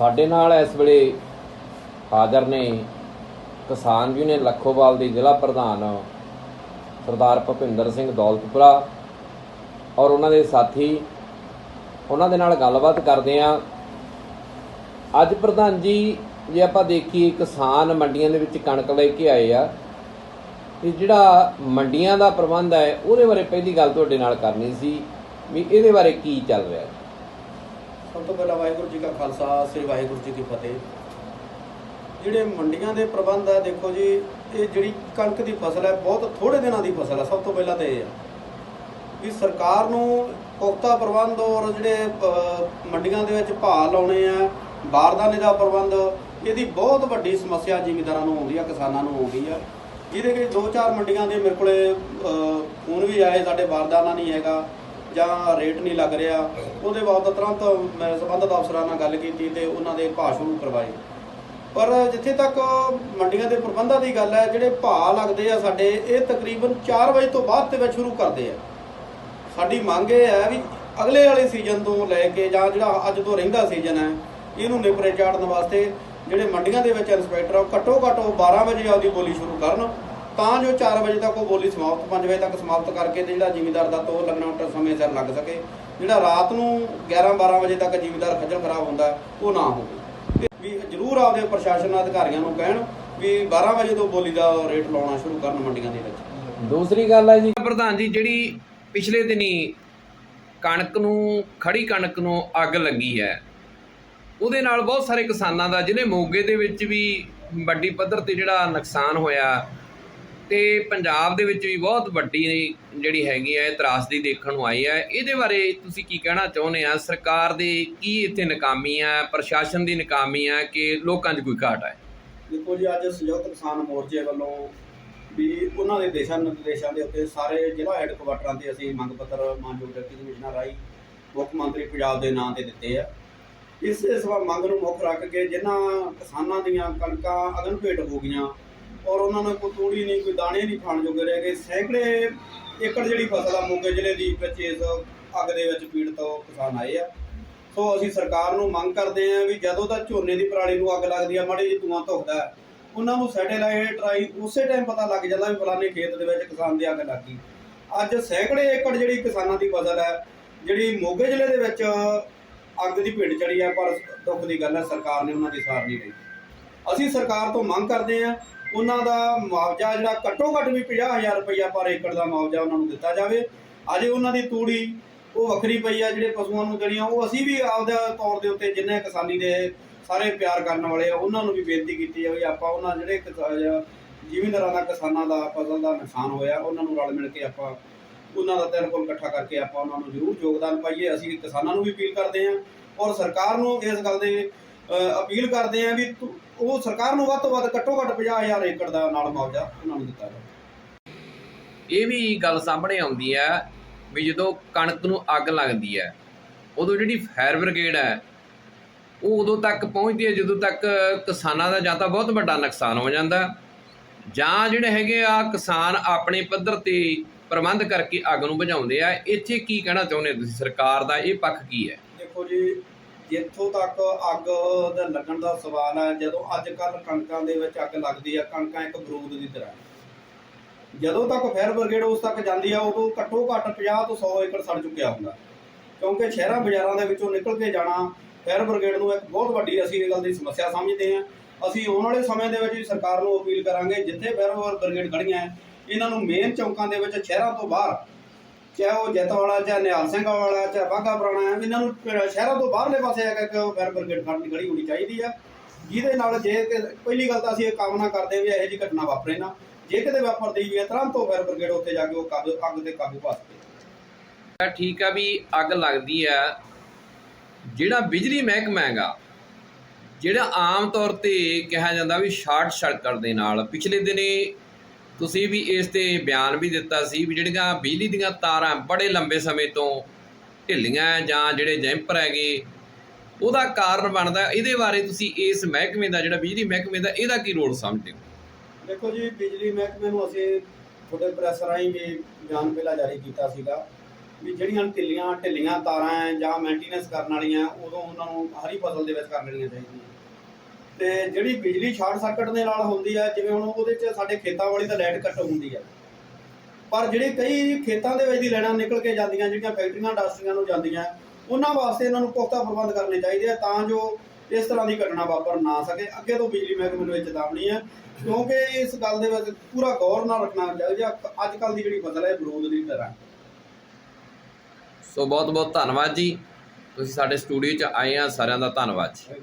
ਸਾਡੇ ਨਾਲ ਇਸ ਵੇਲੇ ਹਾਜ਼ਰ ਨੇ ਕਿਸਾਨ ਯੂਨੀਅਨ ਲੱਖੋਵਾਲ ਦੇ ਜ਼ਿਲ੍ਹਾ ਪ੍ਰਧਾਨ ਸਰਦਾਰ ਭੁਪਿੰਦਰ ਸਿੰਘ ਦੌਲਤਪੁਰਾ ਔਰ ਉਹਨਾਂ ਦੇ ਸਾਥੀ। ਉਹਨਾਂ ਦੇ ਨਾਲ ਗੱਲਬਾਤ ਕਰਦੇ ਆਂ ਅੱਜ ਪ੍ਰਧਾਨ ਜੀ, ਜੇ ਆਪਾਂ ਦੇਖੀਏ ਕਿਸਾਨ ਮੰਡੀਆਂ ਦੇ ਵਿੱਚ ਕਣਕ ਲੈ ਕੇ ਆਏ ਆ ਇਹ ਜਿਹੜਾ ਮੰਡੀਆਂ ਦਾ ਪ੍ਰਬੰਧ ਹੈ, ਉਹਦੇ ਬਾਰੇ ਪਹਿਲੀ ਗੱਲ ਤੁਹਾਡੇ ਨਾਲ ਕਰਨੀ ਸੀ ਵੀ ਇਹਦੇ ਬਾਰੇ ਕੀ ਚੱਲ ਰਿਹਾ ਹੈ? ਸਭ ਤੋਂ ਪਹਿਲਾਂ ਵਾਹਿਗੁਰੂ ਜੀ ਕਾ ਖਾਲਸਾ, ਸ੍ਰੀ ਵਾਹਿਗੁਰੂ ਜੀ ਕੀ ਫਤਿਹ। ਜਿਹੜੇ ਮੰਡੀਆਂ ਦੇ ਪ੍ਰਬੰਧ ਆ, ਦੇਖੋ ਜੀ, ਇਹ ਜਿਹੜੀ ਕਣਕ ਦੀ ਫਸਲ ਹੈ ਬਹੁਤ ਥੋੜੇ ਦਿਨਾਂ ਦੀ ਫਸਲ ਹੈ ਸਭ ਤੋਂ ਪਹਿਲਾਂ ਤਾਂ ਇਹ ਆ ਵੀ ਸਰਕਾਰ ਨੂੰ ਪੁਖਤਾ ਪ੍ਰਬੰਧ ਔਰ ਜਿਹੜੇ ਮੰਡੀਆਂ ਦੇ ਵਿੱਚ ਭਾਅ ਲਾਉਣੇ ਆ ਬਾਰਦਾਨੇ ਦਾ ਪ੍ਰਬੰਧ, ਇਹਦੀ ਬਹੁਤ ਵੱਡੀ ਸਮੱਸਿਆ ਜ਼ਿਮੀਂਦਾਰਾਂ ਨੂੰ ਆਉਂਦੀ ਆ, ਕਿਸਾਨਾਂ ਨੂੰ ਆਉਂਦੀ ਆ। ਜਿਹਦੇ ਵਿੱਚ ਦੋ ਚਾਰ ਮੰਡੀਆਂ ਦੇ ਮੇਰੇ ਕੋਲੇ ਫੋਨ ਵੀ ਆਏ, ਸਾਡੇ ਬਾਰਦਾਨਾ ਨਹੀਂ ਹੈਗਾ। ਜਾਂ ਰੇਟ ਨਹੀਂ ਲੱਗ ਰਿਹਾ, ਉਹਦੇ ਬਾਅਦ ਤੁਰੰਤ ਮੈਂ ਸੰਬੰਧਿਤ ਅਫਸਰਾਂ ਨਾਲ ਗੱਲ ਕੀਤੀ ਤੇ ਉਹਨਾਂ ਦੇ ਭਾਅ ਸ਼ੁਰੂ ਕਰਵਾਏ। ਪਰ ਜਿੱਥੇ ਤੱਕ ਮੰਡੀਆਂ ਦੇ ਪ੍ਰਬੰਧਾਂ ਦੀ ਗੱਲ ਹੈ, ਜਿਹੜੇ ਭਾਅ ਲੱਗਦੇ ਆ ਸਾਡੇ, ਇਹ ਤਕਰੀਬਨ 4 ਵਜੇ ਤੋਂ ਬਾਅਦ ਤੇ ਵਿੱਚ ਸ਼ੁਰੂ ਕਰਦੇ ਆ। ਸਾਡੀ ਮੰਗ ਇਹ ਹੈ ਵੀ ਅਗਲੇ ਵਾਲੇ ਸੀਜ਼ਨ ਤੋਂ ਲੈ ਕੇ ਜਾਂ ਜਿਹੜਾ ਅੱਜ ਤੋਂ ਰਹਿੰਦਾ ਸੀਜ਼ਨ ਹੈ, ਇਹਨੂੰ ਨਿਪਰੇ ਚਾੜਨ ਵਾਸਤੇ ਜਿਹੜੇ ਮੰਡੀਆਂ ਦੇ ਵਿੱਚ ਇੰਸਪੈਕਟਰ ਆ, ਉਹ ਘੱਟੋ ਘੱਟ ਉਹ 12 ਵਜੇ ਆਪਦੀ ਬੋਲੀ ਸ਼ੁਰੂ ਕਰਨ। ਤਾਂ ਜੋ 4 ਵਜੇ ਤੱਕ ਉਹ ਬੋਲੀ ਸਮਾਪਤ 5 ਵਜੇ ਤੱਕ ਸਮਾਪਤ ਕਰਕੇ ਤੇ ਜਿਹੜਾ ਜ਼ਿਮੀਦਾਰ ਦਾ ਤੋਰ ਲੱਗਣਾ ਉਹ ਸਮੇਂ ਸਿਰ ਲੱਗ ਸਕੇ। ਜਿਹੜਾ ਰਾਤ ਨੂੰ 11 12 ਵਜੇ ਤੱਕ ਜ਼ਿਮੀਦਾਰ ਖੱਜਲ ਖਰਾਬ ਹੁੰਦਾ ਉਹ ਨਾ ਹੋਵੇ। ਤੇ ਵੀ ਜ਼ਰੂਰ ਆਪਦੇ ਪ੍ਰਸ਼ਾਸਨ ਅਧਿਕਾਰੀਆਂ ਨੂੰ ਕਹਿਣ ਵੀ 12 ਵਜੇ ਤੋਂ ਬੋਲੀ ਦਾ ਰੇਟ ਲਾਉਣਾ ਸ਼ੁਰੂ ਕਰਨ ਮੰਡੀਆਂ ਦੇ ਵਿੱਚ। ਦੂਸਰੀ ਗੱਲ ਹੈ ਜੀ। ਪ੍ਰਧਾਨ ਜੀ ਜਿਹੜੀ ਪਿਛਲੇ ਦਿਨੀ ਕਣਕ ਨੂੰ ਖੜੀ ਕਣਕ ਨੂੰ ਅੱਗ ਲੱਗੀ ਹੈ ਉਹਦੇ ਨਾਲ ਬਹੁਤ ਸਾਰੇ ਕਿਸਾਨਾਂ ਦਾ ਜਿਹਨੇ ਮੋਗੇ ਦੇ ਵਿੱਚ ਵੀ ਵੱਡੀ ਪੱਧਰ ਤੇ ਜਿਹੜਾ ਨੁਕਸਾਨ ਹੋਇਆ ਤੇ ਪੰਜਾਬ ਦੇ ਵਿੱਚ ਵੀ ਬਹੁਤ ਵੱਡੀ ਜਿਹੜੀ ਹੈਗੀ ਹੈ ਤਰਾਸਦੀ ਦੇਖਣ ਨੂੰ ਆਈ ਹੈ ਇਹਦੇ ਬਾਰੇ ਤੁਸੀਂ ਕੀ ਕਹਿਣਾ ਚਾਹੁੰਦੇ ਆ? ਸਰਕਾਰ ਦੇ ਕੀ ਇੱਥੇ ਨਕਾਮੀ ਹੈ ਪ੍ਰਸ਼ਾਸਨ ਦੀ ਨਕਾਮੀ ਹੈ ਕਿ ਲੋਕਾਂ 'ਚ ਕੋਈ ਘਾਟ ਹੈ ਦੇਖੋ ਜੀ, ਅੱਜ ਸੰਯੁਕਤ ਕਿਸਾਨ ਮੋਰਚੇ ਵੱਲੋਂ ਵੀ ਉਹਨਾਂ ਦੇ ਦੇਸ਼ਾਂ ਨਿਰਦੇਸ਼ਾਂ ਦੇ ਉੱਤੇ ਸਾਰੇ ਜ਼ਿਲ੍ਹਾ ਹੈੱਡਕੁਆਟਰਾਂ ਤੇ ਅਸੀਂ ਮੰਗ ਪੱਤਰ ਮਾਨਯੋਗ ਡਿਪਟੀ ਕਮਿਸ਼ਨਰ ਰਾਈ ਮੁੱਖ ਮੰਤਰੀ ਪੰਜਾਬ ਦੇ ਨਾਂ ਤੇ ਦਿੱਤੇ ਆ। ਇਸ ਇਸ ਮੰਗ ਨੂੰ ਮੁੱਖ ਰੱਖ ਕੇ ਜਿਨ੍ਹਾਂ ਕਿਸਾਨਾਂ ਦੀਆਂ ਕਣਕਾਂ ਅਗਨ ਭੇਟ ਹੋ ਗਈਆਂ ਔਰ ਉਹਨਾਂ ਨੂੰ ਕੋਈ ਤੂੜੀ ਨਹੀਂ, ਕੋਈ ਦਾਣੇ ਨਹੀਂ ਖਾਣ ਜੋਗੇ ਰਹਿ ਗਏ। ਸੈਂਕੜੇ ਏਕੜ ਜਿਹੜੀ ਫਸਲ ਆ ਮੋਗੇ ਜ਼ਿਲ੍ਹੇ ਦੀ ਵਿੱਚ ਇਸ ਅੱਗ ਦੇ ਵਿੱਚ ਪੀੜਤ ਕਿਸਾਨ ਆਏ ਆ। ਸੋ ਅਸੀਂ ਸਰਕਾਰ ਨੂੰ ਮੰਗ ਕਰਦੇ ਹਾਂ ਵੀ ਜਦੋਂ ਤਾਂ ਝੋਨੇ ਦੀ ਪਰਾਲੀ ਨੂੰ ਅੱਗ ਲੱਗਦੀ ਆ, ਮਾੜੀ ਜਿਹੀ ਧੂਆਂ ਧੁਖਦਾ ਉਹਨਾਂ ਨੂੰ ਸੈਟੇਲਾਈਟ ਰਾਈ ਉਸੇ ਟਾਈਮ ਪਤਾ ਲੱਗ ਜਾਂਦਾ ਵੀ ਫਲਾਣੇ ਖੇਤ ਦੇ ਵਿੱਚ ਕਿਸਾਨ ਦੀ ਅੱਗ ਲੱਗ ਗਈ। ਅੱਜ ਸੈਂਕੜੇ ਏਕੜ ਜਿਹੜੀ ਕਿਸਾਨਾਂ ਦੀ ਫਸਲ ਹੈ, ਜਿਹੜੀ ਮੋਗੇ ਜ਼ਿਲ੍ਹੇ ਦੇ ਵਿੱਚ ਅੱਗ ਦੀ ਭੇਟ ਚੜੀ ਹੈ ਪਰ ਦੁੱਖ ਦੀ ਗੱਲ ਹੈ, ਸਰਕਾਰ ਨੇ ਉਹਨਾਂ ਦੀ ਸਾਰ ਨਹੀਂ ਲਈ। ਅਸੀਂ ਸਰਕਾਰ ਤੋਂ ਮੰਗ ਕਰਦੇ ਹਾਂ ਉਹਨਾਂ ਦਾ ਮੁਆਵਜ਼ਾ ਜਿਹੜਾ ਘੱਟੋ ਘੱਟ ਵੀ 50000 ਰੁਪਇਆ ਪਰ ਏਕੜ ਦਾ ਮੁਆਵਜ਼ਾ ਉਹਨਾਂ ਨੂੰ ਦਿੱਤਾ ਜਾਵੇ। ਅਜੇ ਉਹਨਾਂ ਦੀ ਤੂੜੀ ਉਹ ਵੱਖਰੀ ਪਈ ਆ, ਜਿਹੜੇ ਪਸ਼ੂਆਂ ਨੂੰ ਦੇਣੀਆਂ, ਉਹ ਅਸੀਂ ਵੀ ਆਪਦੇ ਤੌਰ ਦੇ ਉੱਤੇ ਜਿੰਨੇ ਕਿਸਾਨੀ ਦੇ ਸਾਰੇ ਪਿਆਰ ਕਰਨ ਵਾਲੇ ਆ, ਉਹਨਾਂ ਨੂੰ ਵੀ ਬੇਨਤੀ ਕੀਤੀ ਜਾਵੇ ਆਪਾਂ ਉਹਨਾਂ ਜਿਹੜੇ ਕਿਸਾ- ਜ਼ਿਮੀਂਦਾਰਾਂ ਦਾ, ਕਿਸਾਨਾਂ ਦਾ, ਫਸਲ ਦਾ ਨੁਕਸਾਨ ਹੋਇਆ, ਉਹਨਾਂ ਨੂੰ ਰਲ ਮਿਲ ਕੇ ਆਪਾਂ ਉਹਨਾਂ ਦਾ ਤਿਲ ਕੋਲ ਇਕੱਠਾ ਕਰਕੇ ਆਪਾਂ ਉਹਨਾਂ ਨੂੰ ਜ਼ਰੂਰ ਯੋਗਦਾਨ ਪਾਈਏ। ਅਸੀਂ ਕਿਸਾਨਾਂ ਨੂੰ ਵੀ ਅਪੀਲ ਕਰਦੇ ਹਾਂ ਔਰ ਸਰਕਾਰ ਨੂੰ ਇਸ ਗੱਲ ਦੇ ਅਪੀਲ ਕਰਦੇ ਹਾਂ ਵੀ ਉਹ ਸਰਕਾਰ ਨੂੰ ਵੱਧ ਤੋਂ ਵੱਧ ਘੱਟੋ ਘੱਟ 50000 ਏਕੜ ਦਾ ਨਾਲ ਮੁਆਵਜ਼ਾ ਉਹਨਾਂ ਨੂੰ ਦਿੱਤਾ ਜਾਵੇ। ਇਹ ਵੀ ਗੱਲ ਸਾਹਮਣੇ ਆਉਂਦੀ ਹੈ ਵੀ ਜਦੋਂ ਕਣਕ ਨੂੰ ਅੱਗ ਲੱਗਦੀ ਹੈ ਉਦੋਂ ਜਿਹੜੀ ਫਾਇਰ ਬ੍ਰਿਗੇਡ ਹੈ ਉਹ ਉਦੋਂ ਤੱਕ ਪਹੁੰਚਦੀ ਹੈ ਜਦੋਂ ਤੱਕ ਕਿਸਾਨਾਂ ਦਾ ਜਾਂ ਤਾਂ ਬਹੁਤ ਵੱਡਾ ਨੁਕਸਾਨ ਹੋ ਜਾਂਦਾ ਜਾਂ ਜਿਹੜੇ ਹੈਗੇ ਆ ਕਿਸਾਨ ਆਪਣੇ ਪੱਧਰ ਤੇ ਪ੍ਰਬੰਧ ਕਰਕੇ ਅੱਗ ਨੂੰ ਬੁਝਾਉਂਦੇ ਆ ਇੱਥੇ ਕੀ ਕਹਿਣਾ ਚਾਹੁੰਦੇ ਤੁਸੀਂ? ਸਰਕਾਰ ਦਾ ਇਹ ਪੱਖ ਕੀ ਹੈ? ਦੇਖੋ ਜੀ ਜਿੱਥੋਂ ਤੱਕ ਅੱਗ ਦਾ ਲੱਗਣ ਦਾ ਸਵਾਲ ਹੈ ਜਦੋਂ ਅੱਜ ਕੱਲ ਕਣਕਾਂ ਦੇ ਵਿੱਚ ਅੱਗ ਲੱਗਦੀ ਹੈ ਕਣਕਾਂ ਇੱਕ ਬਰੂਦ ਦੀ ਤਰ੍ਹਾਂ। ਜਦੋਂ ਤੱਕ ਫਾਇਰ ਬ੍ਰਿਗੇਡ ਉਸ ਤੱਕ ਜਾਂਦੀ ਆ, ਉਦੋਂ ਘੱਟੋ ਘੱਟ 50 ਤੋਂ 100 ਏਕੜ ਸੜ ਚੁੱਕਿਆ ਹੁੰਦਾ। ਕਿਉਂਕਿ ਸ਼ਹਿਰਾਂ ਬਾਜ਼ਾਰਾਂ ਦੇ ਵਿੱਚੋਂ ਨਿਕਲ ਕੇ ਜਾਣਾ ਫਾਇਰ ਬ੍ਰਿਗੇਡ ਨੂੰ ਇੱਕ ਬਹੁਤ ਵੱਡੀ ਅਸੀਂ ਇਹ ਗੱਲ ਦੀ ਸਮੱਸਿਆ ਸਮਝਦੇ ਹਾਂ ਅਸੀਂ ਆਉਣ ਵਾਲੇ ਸਮੇਂ ਦੇ ਵਿੱਚ ਵੀ ਸਰਕਾਰ ਨੂੰ ਅਪੀਲ ਕਰਾਂਗੇ, ਜਿੱਥੇ ਫਾਇਰ ਬ੍ਰਿਗੇਡ ਖੜੀਆਂ ਇਹਨਾਂ ਨੂੰ ਮੇਨ ਚੌਂਕਾਂ ਦੇ ਵਿੱਚ ਸ਼ਹਿਰਾਂ ਤੋਂ ਬਾਹਰ ਚਾਹੇ ਉਹ ਜੈਤਵਾਲਾ ਚਾਹੇ ਨਿਹਾਲ ਸਿੰਘ ਵਾਲਾ, ਚਾਹੇ ਬਾਗਾ ਪੁਰਾਣਾ ਇਹਨਾਂ ਨੂੰ ਸ਼ਹਿਰਾਂ ਤੋਂ ਬਾਹਰਲੇ ਪਾਸੇ ਆ ਕੇ ਉਹ ਫਾਇਰ ਬ੍ਰਿਗੇਡ ਖੜ੍ਹਨੀ ਖੜੀ ਹੋਣੀ ਚਾਹੀਦੀ ਆ? ਜਿਹਦੇ ਨਾਲ ਜੇ ਪਹਿਲੀ ਗੱਲ ਤਾਂ ਅਸੀਂ ਇਹ ਕਾਮਨਾ ਕਰਦੇ ਹਾਂ ਵੀ ਇਹੋ ਜਿਹੀ ਘਟਨਾ ਵਾਪਰੇ ਨਾ। ਜੇ ਕਿਤੇ ਵਾਪਰਦੀ ਵੀ ਹੈ ਤੁਰੰਤ ਉਹ ਫਾਇਰ ਬ੍ਰਿਗੇਡ ਉੱਥੇ ਜਾ ਕੇ ਉਹ ਕਾਬੂ ਅੱਗ ਤੇ ਕਾਬੂ ਪਾ ਸਕੇ ਠੀਕ ਆ ਵੀ ਅੱਗ ਲੱਗਦੀ ਆ। ਜਿਹੜਾ ਬਿਜਲੀ ਮਹਿਕਮਾ ਹੈਗਾ, ਜਿਹੜਾ ਆਮ ਤੌਰ ਤੇ ਕਿਹਾ ਜਾਂਦਾ ਵੀ ਸ਼ਾਰਟ ਸਰਕਟ ਦੇ ਨਾਲ, ਪਿਛਲੇ ਦਿਨੇ ਤੁਸੀਂ ਵੀ ਇਸ ਤੇ ਬਿਆਨ ਵੀ ਦਿੱਤਾ ਸੀ ਵੀ ਜਿਹੜੀਆਂ ਬਿਜਲੀ ਦੀਆਂ ਤਾਰਾਂ ਬੜੇ ਲੰਬੇ ਸਮੇਂ ਤੋਂ ਢਿੱਲੀਆਂ ਜਾਂ ਜਿਹੜੇ ਜੈਂਪਰ ਹੈਗੇ, ਉਹਦਾ ਕਾਰਨ ਬਣਦਾ, ਇਹਦੇ ਬਾਰੇ ਤੁਸੀਂ ਇਸ ਮਹਿਕਮੇ ਦਾ, ਜਿਹੜਾ ਬਿਜਲੀ ਮਹਿਕਮੇ ਦਾ, ਇਹਦਾ ਕੀ ਰੋਲ ਸਮਝਦੇ ਹੋ? ਦੇਖੋ ਜੀ, ਬਿਜਲੀ ਮਹਿਕਮੇ ਨੂੰ ਅਸੀਂ ਤੁਹਾਡੇ ਪ੍ਰੈਸ ਰਾਹੀਂ ਵੀ ਬਿਆਨ ਪਹਿਲਾਂ ਜਾਰੀ ਕੀਤਾ ਸੀਗਾ ਵੀ ਜਿਹੜੀਆਂ ਢਿੱਲੀਆਂ ਢਿੱਲੀਆਂ ਤਾਰਾਂ ਹੈ ਜਾਂ ਮੇਨਟੇਨੈਂਸ ਕਰਨ ਵਾਲੀਆਂ, ਉਦੋਂ ਉਹਨਾਂ ਨੂੰ ਹਰੀ ਫਸਲ ਦੇ ਵਿੱਚ ਕਰ ਲੈਣੀਆਂ ਚਾਹੀਦੀਆਂ। ਤੇ ਜਿਹੜੀ ਬਿਜਲੀ ਸ਼ਾਰਟ ਸਰਕਟ ਦੇ ਨਾਲ ਹੁੰਦੀ ਹੈ ਜਿਵੇਂ ਹੁਣ ਉਹਦੇ 'ਚ ਸਾਡੇ ਖੇਤਾਂ ਵਾਲੀ ਤਾਂ ਲਾਈਟ ਕੱਟ ਹੁੰਦੀ ਹੈ ਪਰ ਜਿਹੜੇ ਕਈ ਖੇਤਾਂ ਦੇ ਵਿੱਚ ਦੀ ਲਾਈਨਾਂ ਨਿਕਲ ਕੇ ਜਾਂਦੀਆਂ ਜਿਹੜੀਆਂ ਫੈਕਟਰੀਆਂ ਇੰਡਸਟਰੀਆਂ ਨੂੰ ਜਾਂਦੀਆਂ ਉਹਨਾਂ ਵਾਸਤੇ ਇਹਨਾਂ ਨੂੰ ਪੁਖਤਾ ਪ੍ਰਬੰਧ ਕਰਨੇ ਚਾਹੀਦੇ ਆ ਤਾਂ ਜੋ ਇਸ ਤਰ੍ਹਾਂ ਦੀ ਘਟਨਾ ਵਾਪਰ ਨਾ ਸਕੇ। ਅੱਗੇ ਤੋਂ ਬਿਜਲੀ ਮਹਿਕਮੇ ਨੂੰ ਇਹ ਚੇਤਾਵਨੀ ਹੈ ਕਿਉਂਕਿ ਇਸ ਗੱਲ ਦੇ ਵਿੱਚ ਪੂਰਾ ਗੌਰ ਨਾਲ ਰੱਖਣਾ ਚਾਹੀਦਾ ਅੱਜ ਕੱਲ ਦੀ ਜਿਹੜੀ ਫਸਲ ਹੈ ਬਰੂਦ ਦੀ ਤਰ੍ਹਾਂ ਸੋ ਬਹੁਤ ਬਹੁਤ ਧੰਨਵਾਦ ਜੀ। ਤੁਸੀਂ ਸਾਡੇ ਸਟੂਡੀਓ 'ਚ ਆਏ ਆ ਸਾਰਿਆਂ ਦਾ ਧੰਨਵਾਦ ਜੀ।